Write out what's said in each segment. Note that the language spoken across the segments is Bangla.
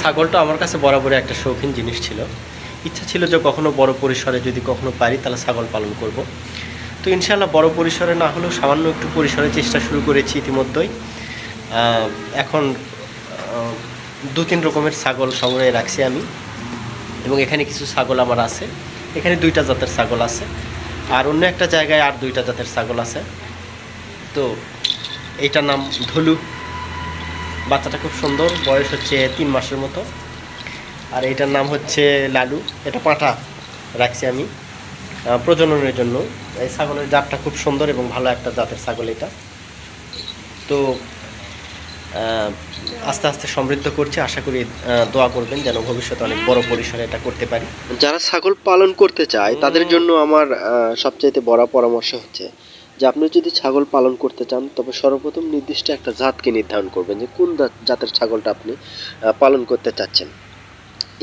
ছাগলটা আমার কাছে বরাবরই একটা শৌখিন জিনিস ছিল। ইচ্ছা ছিল যে কখনো বড় পরিসরে যদি কখনো পারি তাহলে ছাগল পালন করব। তো ইনশাল্লাহ বড় পরিসরে না হলেও সামান্য একটু পরিসরে চেষ্টা শুরু করেছি ইতিমধ্যেই। এখন দু তিন রকমের ছাগল সংগ্রহে রাখছি আমি এবং এখানে কিছু ছাগল আমার আছে। এখানে দুইটা জাতের ছাগল আছে আর অন্য একটা জায়গায় আর দুইটা জাতের ছাগল আছে। তো এইটার নাম ধলু। বাচ্চাটা খুব সুন্দর বয়স হচ্ছে তিন মাসের মতো। আর এটার নাম হচ্ছে লালু এটা পাঁঠা রাখছি আমি প্রজননের জন্য। এই ছাগলের জাতটা খুব সুন্দর এবং ভালো একটা জাতের ছাগল এটা। তো আস্তে আস্তে সমৃদ্ধ করছে আশা করি দোয়া করবেন যেন ভবিষ্যতে অনেক বড় পরিসরে এটা করতে পারি। যারা ছাগল পালন করতে চায় তাদের জন্য আমার সবচাইতে বড় পরামর্শ হচ্ছে যে আপনি যদি ছাগল পালন করতে চান তবে সর্বপ্রথম নির্দিষ্ট একটা জাতকে নির্ধারণ করবেন যে কোন জাতের ছাগলটা আপনি পালন করতে চাচ্ছেন।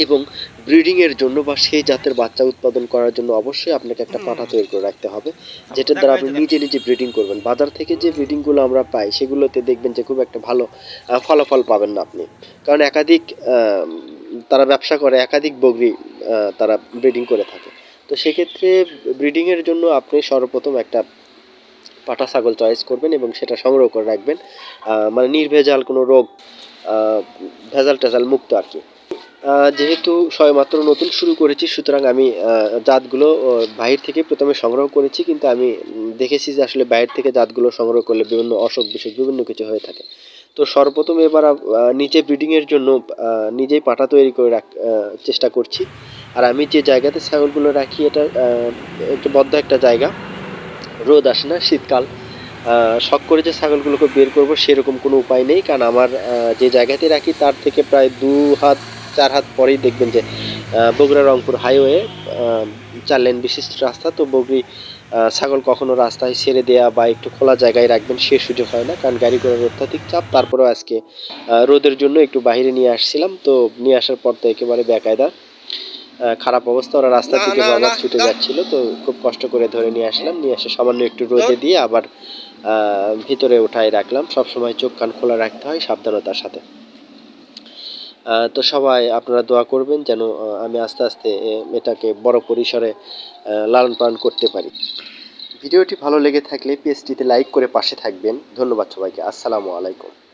এবং ব্রিডিংয়ের জন্য বা সেই জাতের বাচ্চা উৎপাদন করার জন্য অবশ্যই আপনাকে একটা পাঠা তৈরি করে রাখতে হবে যেটা দ্বারা আপনি নিজে নিজে ব্রিডিং করবেন। বাজার থেকে যে ব্রিডিংগুলো আমরা পাই সেগুলোতে দেখবেন যে খুব একটা ভালো ফলাফল পাবেন না আপনি। কারণ একাধিক তারা ব্যবসা করে একাধিক বগরি তারা ব্রিডিং করে থাকে। তো সেক্ষেত্রে ব্রিডিংয়ের জন্য আপনি সর্বপ্রথম একটা পাটা ছাগল চয়েস করবেন এবং সেটা সংগ্রহ করে রাখবেন। মানে নির্ভেজাল কোনো রোগ ভেজাল টেজাল মুক্ত আর কি। যেহেতু সবেমাত্র নতুন শুরু করেছি, সুতরাং আমি জাতগুলো বাহির থেকে প্রথমে সংগ্রহ করেছি, কিন্তু আমি দেখেছি যে আসলে বাইরে থেকে জাতগুলো সংগ্রহ করলে বিভিন্ন অসুখ বিসুখ বিভিন্ন কিছু হয়ে থাকে। তো সর্বপ্রথম এবার নিজে ব্রিডিংয়ের জন্য নিজেই পাটা তৈরি করে রাখ চেষ্টা করছি। আর আমি যে জায়গাতে ছাগলগুলো রাখি, এটা একটু বদ্ধ একটা জায়গা। রোদ আসে না, শীতকাল। শখ করে যে ছাগলগুলোকে বের করব সেরকম কোনো উপায় নেই, কারণ আমার যে জায়গাতে রাখি তার থেকে প্রায় দু হাত, চার হাত পরেই দেখবেন যে বগুড়া রংপুর হাইওয়ে চার লেন বিশিষ্ট রাস্তা, তো বগরি ছাগল কখনো রাস্তায় ছেড়ে দেয়া বা একটু খোলা জায়গায় রাখবেন সে সুযোগ হয় না, কারণ গাড়ি ঘোড়ার অত্যাধিক চাপ। তারপরেও আজকে রোদের জন্য একটু বাইরে নিয়ে আসছিলাম, তো নিয়ে আসার পর তো একেবারে বেকায়দা। খারাপ অবস্থা ওরা রাস্তা থেকে বারবার ছুটে যাচ্ছিল তো খুব কষ্ট করে ধরে নিয়ে আসলাম নিয়ে এসে সামান্য একটু রোদে দিয়ে আবার ভিতরে উঠাই রাখলাম। সব সময় চোখ কান খোলা রাখতে হয় সাবধানতার সাথে। আহ, তো সবাই আপনারা দোয়া করবেন যেন আমি আস্তে আস্তে এটাকে বড় পরিসরে লালন পালন করতে পারি। ভিডিওটি ভালো লেগে থাকলে পেজটিতে লাইক করে পাশে থাকবেন। ধন্যবাদ সবাইকে। আসসালামু আলাইকুম।